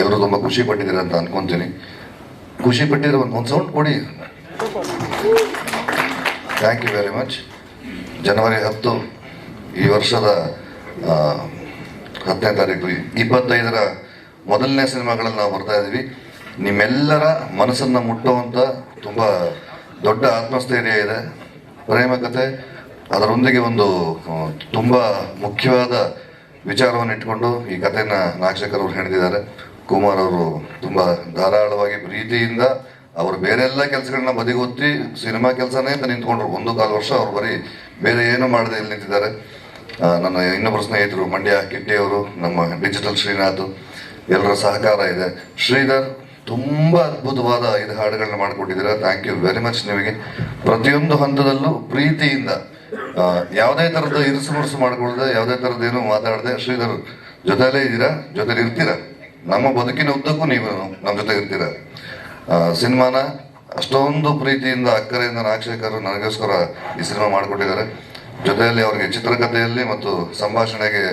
ಎಲ್ಲರೂ ತುಂಬ ಖುಷಿ ಪಟ್ಟಿದ್ದೀರ ಅಂತ ಅನ್ಕೊಂತೀನಿ. ಖುಷಿ ಪಟ್ಟಿದ್ರೆ ಒಂದು ಒಂದು ಸೌಂಡ್ ಕೊಡಿ. ಥ್ಯಾಂಕ್ ಯು ವೆರಿ ಮಚ್ ಜನವರಿ ಹತ್ತು ಈ ವರ್ಷದ ಹತ್ತನೇ ತಾರೀಕು, ಇಪ್ಪತ್ತೈದರ ಮೊದಲನೇ ಸಿನಿಮಾಗಳಲ್ಲಿ ನಾವು ಬರ್ತಾ ಇದ್ದೀವಿ. ನಿಮ್ಮೆಲ್ಲರ ಮನಸ್ಸನ್ನು ಮುಟ್ಟುವಂಥ ತುಂಬ ದೊಡ್ಡ ಆತ್ಮಸ್ಥೈರ್ಯ ಇದೆ. ಪ್ರೇಮ ಕಥೆ, ಅದರೊಂದಿಗೆ ಒಂದು ತುಂಬ ಮುಖ್ಯವಾದ ವಿಚಾರವನ್ನು ಇಟ್ಕೊಂಡು ಈ ಕಥೆನ ನಾಗಶೇಖರ್ ಅವರು ಹೇಳಿದ್ದಾರೆ ಕುಮಾರ್ ಅವರು ತುಂಬ ಧಾರಾಳವಾಗಿ ಪ್ರೀತಿಯಿಂದ ಅವರು ಬೇರೆ ಎಲ್ಲ ಕೆಲಸಗಳನ್ನ ಬದಿಗೊತ್ತಿ ಸಿನಿಮಾ ಕೆಲಸನೇ ಅಂತ ನಿಂತ್ಕೊಂಡ್ರು. ಒಂದು ಕಾಲು ವರ್ಷ ಅವ್ರು ಬರೀ ಬೇರೆ ಏನು ಮಾಡದೆ ಇಲ್ಲಿ ನಿಂತಿದ್ದಾರೆ. ನನ್ನ ಇನ್ನೊಬ್ಬರು ಸ್ನೇಹಿತರು ಮಂಡ್ಯ ಕಿಟ್ಟಿ ಅವರು ನಮ್ಮ ಡಿಜಿಟಲ್ ಶ್ರೀನಾಥ್, ಎಲ್ಲರ ಸಹಕಾರ ಇದೆ. ಶ್ರೀಧರ್ ತುಂಬ ಅದ್ಭುತವಾದ ಐದು ಹಾಡುಗಳನ್ನ ಮಾಡಿಕೊಟ್ಟಿದ್ದೀರಾ. ಥ್ಯಾಂಕ್ ಯು ವೆರಿ ಮಚ್ ನಿಮಗೆ. ಪ್ರತಿಯೊಂದು ಹಂತದಲ್ಲೂ ಪ್ರೀತಿಯಿಂದ ಯಾವುದೇ ಥರದ ಇರಿಸು ಮುರುಸು ಮಾಡಿಕೊಳ್ಳದೆ ಯಾವುದೇ ಏನು ಮಾತಾಡದೆ ಶ್ರೀಧರ್ ಜೊತೆಲೇ ಇದ್ದೀರಾ? ಜೊತೆಲಿ ಇರ್ತೀರಾ ನಮ್ಮ ಬದುಕಿನ ಉದ್ದಕ್ಕೂ ನೀವು ನಮ್ಮ ಜೊತೆ ಇರ್ತೀರ. ಸಿನಿಮಾನ ಅಷ್ಟೊಂದು ಪ್ರೀತಿಯಿಂದ ಅಕ್ಕರೆಯಿಂದ ನಾಗಶೇಖರ್ ನನಗೋಸ್ಕರ ಈ ಸಿನಿಮಾ ಮಾಡಿಕೊಟ್ಟಿದ್ದಾರೆ. ಜೊತೆಯಲ್ಲಿ ಅವರಿಗೆ ಚಿತ್ರಕಥೆಯಲ್ಲಿ ಮತ್ತು ಸಂಭಾಷಣೆಗೆ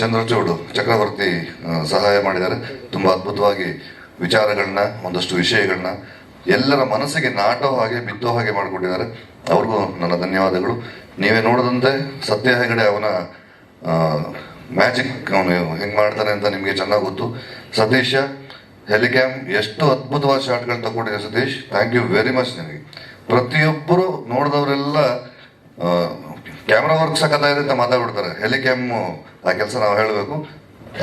ಚಂದ್ರಚೂಡು, ಚಕ್ರವರ್ತಿ ಸಹಾಯ ಮಾಡಿದ್ದಾರೆ. ತುಂಬ ಅದ್ಭುತವಾಗಿ ವಿಚಾರಗಳನ್ನ, ಒಂದಷ್ಟು ವಿಷಯಗಳನ್ನ ಎಲ್ಲರ ಮನಸ್ಸಿಗೆ ನಾಟೋ ಹಾಗೆ ಬಿತ್ತೋ ಹಾಗೆ ಮಾಡಿಕೊಟ್ಟಿದ್ದಾರೆ. ಅವ್ರಿಗೂ ನನ್ನ ಧನ್ಯವಾದಗಳು. ನೀವೇ ನೋಡದಂತೆ ಸತ್ಯ ಹೆಗಡೆ ಅವನ ಮ್ಯಾಜಿಕ್ ಅವನು ಹೆಂಗೆ ಮಾಡ್ತಾನೆ ಅಂತ ನಿಮಗೆ ಚೆನ್ನಾಗಿ ಗೊತ್ತು. ಸತೀಶ ಹೆಲಿಕ್ಯಾಮ್ ಎಷ್ಟು ಅದ್ಭುತವಾದ ಶಾಟ್ಗಳು ತಗೊಂಡಿದೆ Satish. Thank you very much ನಿಮಗೆ ಪ್ರತಿಯೊಬ್ಬರು ನೋಡಿದವರೆಲ್ಲ ಕ್ಯಾಮ್ರಾ ವರ್ಕ್ ಸಖತ್ತಾಗಿದೆ ಅಂತ ಮಾತಾಡ್ಬಿಡ್ತಾರೆ. ಹೆಲಿಕ್ಯಾಮ್ ಆ ಕೆಲಸ ನಾವು ಹೇಳಬೇಕು.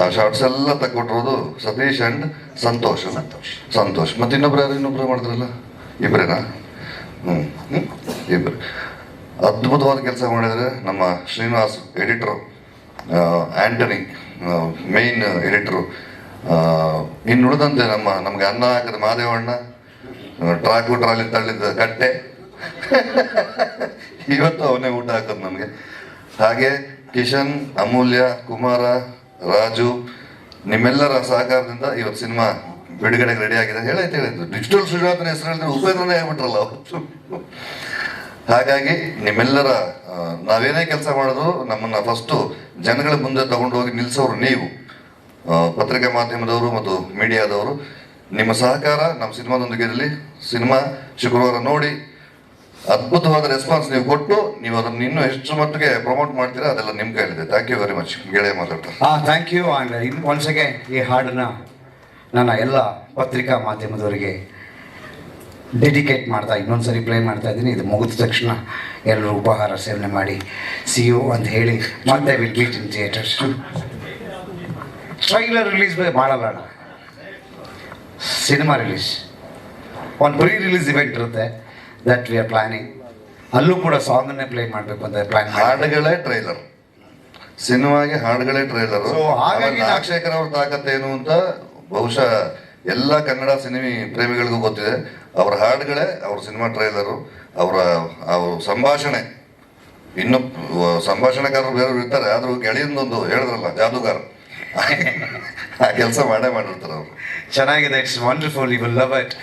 ಆ ಶಾರ್ಟ್ಸ್ ಎಲ್ಲ ತಕ್ಕೊಟ್ಟಿರೋದು ಸತೀಶ್ ಅಂಡ್ ಸಂತೋಷ್. ಸಂತೋಷ್. ಸಂತೋಷ್. ಮತ್ತೆ ಇನ್ನೊಬ್ರು ಯಾರು ಇನ್ನೊಬ್ರು ಮಾಡಿದ್ರಲ್ಲ ಇಬ್ಬರೇನಾ ಹ್ಞೂ ಇಬ್ರು. ಅದ್ಭುತವಾದ ಕೆಲಸ ಮಾಡಿದರೆ ನಮ್ಮ Srinivas editor Antony main editor ಇನ್ನು ಉಳಿದಂತೆ ನಮ್ಮ, ನಮಗೆ ಅನ್ನ ಹಾಕಿದ ಮಾದೇವಣ್ಣ ಟ್ರಾಕು ಟ್ರಾಲಿ ತಳ್ಳಿದ ಕಟ್ಟೆ. ಇವತ್ತು ಅವನೇ ಊಟ ಹಾಕೋದು ನಮಗೆ. ಹಾಗೆ ಕಿಶನ್, ಅಮೂಲ್ಯ, ಕುಮಾರ, ರಾಜು, ನಿಮ್ಮೆಲ್ಲರ ಸಹಕಾರದಿಂದ ಇವತ್ತು ಸಿನಿಮಾ ಬಿಡುಗಡೆಗೆ ರೆಡಿ ಆಗಿದೆ. ಹೇಳೈತೆ ಹೇಳಿದ್ದು ಡಿಜಿಟಲ್ ಸುಜಾತನ ಹೆಸರು ಹೇಳಿದ್ರೆ ಉಪೇಂದ್ರನೇ ಆಗ್ಬಿಟ್ರಲ್ಲ ಹಾಗಾಗಿ ನಿಮ್ಮೆಲ್ಲರ ನಾವೇನೇ ಕೆಲಸ ಮಾಡೋದು ನಮ್ಮನ್ನ ಫಸ್ಟು ಜನಗಳ ಮುಂದೆ ತಗೊಂಡು ಹೋಗಿ ನಿಲ್ಲಿಸೋರು ನೀವು ಪತ್ರಿಕಾ ಮಾಧ್ಯಮದವರು ಮತ್ತು ಮೀಡಿಯಾದವರು. ನಿಮ್ಮ ಸಹಕಾರ ನಮ್ಮ ಸಿನಿಮಾದೊಂದಿಗೆ ಇರಲಿ, ಸಿನಿಮಾ ಶುಕ್ರವಾರ ನೋಡಿ, ಅದ್ಭುತವಾದ ರೆಸ್ಪಾನ್ಸ್ ನೀವು ಕೊಟ್ಟು ನೀವು ಅದನ್ನು ಇನ್ನೂ ಹೆಚ್ಚು ಮಟ್ಟಿಗೆ ಪ್ರಮೋಟ್ ಮಾಡ್ತೀರಾ, ಅದೆಲ್ಲ ನಿಮ್ಮ ಕೈಲಿದೆ ಥ್ಯಾಂಕ್ ಯು ವೆರಿ ಮಚ್ ಗೆಳೆಯ ಮಾತಾಡ್ತಾರೆ thank you and once again ಈ ಹಾಡನ್ನು ನನ್ನ ಎಲ್ಲ ಪತ್ರಿಕಾ ಮಾಧ್ಯಮದವರಿಗೆ ಡೆಡಿಕೇಟ್ ಮಾಡ್ತಾ ಇನ್ನೊಂದ್ಸರಿ ಪ್ಲೇ ಮಾಡ್ತಾ ಇದ್ದೀನಿ. ಇದು ಮುಗಿದ ತಕ್ಷಣ ಎಲ್ಲರೂ ಉಪಹಾರ ಸೇವನೆ ಮಾಡಿ. ಸಿ ಯು ಅಂತ ಹೇಳಿ ಮತ್ತೆ will meet in theatres trailer release ಮಾಡಲ್ಲ ಸಿನಿಮಾ ರಿಲೀಸ್ ಒಂದು ಪ್ರೀ ರಿಲೀಸ್ ಇವೆಂಟ್ ಇರುತ್ತೆ ದಟ್ ವಿ ಆರ್ ಪ್ಲಾನಿಂಗ್ ಅಲ್ಲೂ ಕೂಡ ಸಾಂಗನ್ನೇ ಪ್ಲೇ ಮಾಡಬೇಕು ಅಂತ ಪ್ಲಾನ್ ಹಾಡುಗಳೇ ಟ್ರೈಲರ್ ಸಿನಿಮಾಗೆ ಹಾಡುಗಳೇ ಟ್ರೈಲರ್ ಸೊ ಹಾಗಾಗಿ ನಾಗಶೇಖರ್ ಅವ್ರ ತಾಕತ್ತೇನು ಅಂತ ಬಹುಶಃ ಎಲ್ಲ ಕನ್ನಡ ಸಿನಿಮಿ ಪ್ರೇಮಿಗಳಿಗೂ ಗೊತ್ತಿದೆ. ಅವರ ಹಾಡುಗಳೇ ಅವ್ರ ಸಿನಿಮಾ ಟ್ರೈಲರು, ಅವರ, ಅವ್ರ ಸಂಭಾಷಣೆ. ಇನ್ನು ಸಂಭಾಷಣೆಗಾರರು ಬೇರೆಯವ್ರು ಇರ್ತಾರೆ, ಆದರೂ ಗೆಳೆಯಿಂದೊಂದು ಹೇಳಿದ್ರಲ್ಲ, ಜಾದೂಗಾರ. ಆ ಕೆಲಸ ಮಾಡೇ ಮಾಡಿರ್ತಾರೆ ಅವರು. ಚೆನ್ನಾಗಿದೆ, it's wonderful, you will love it.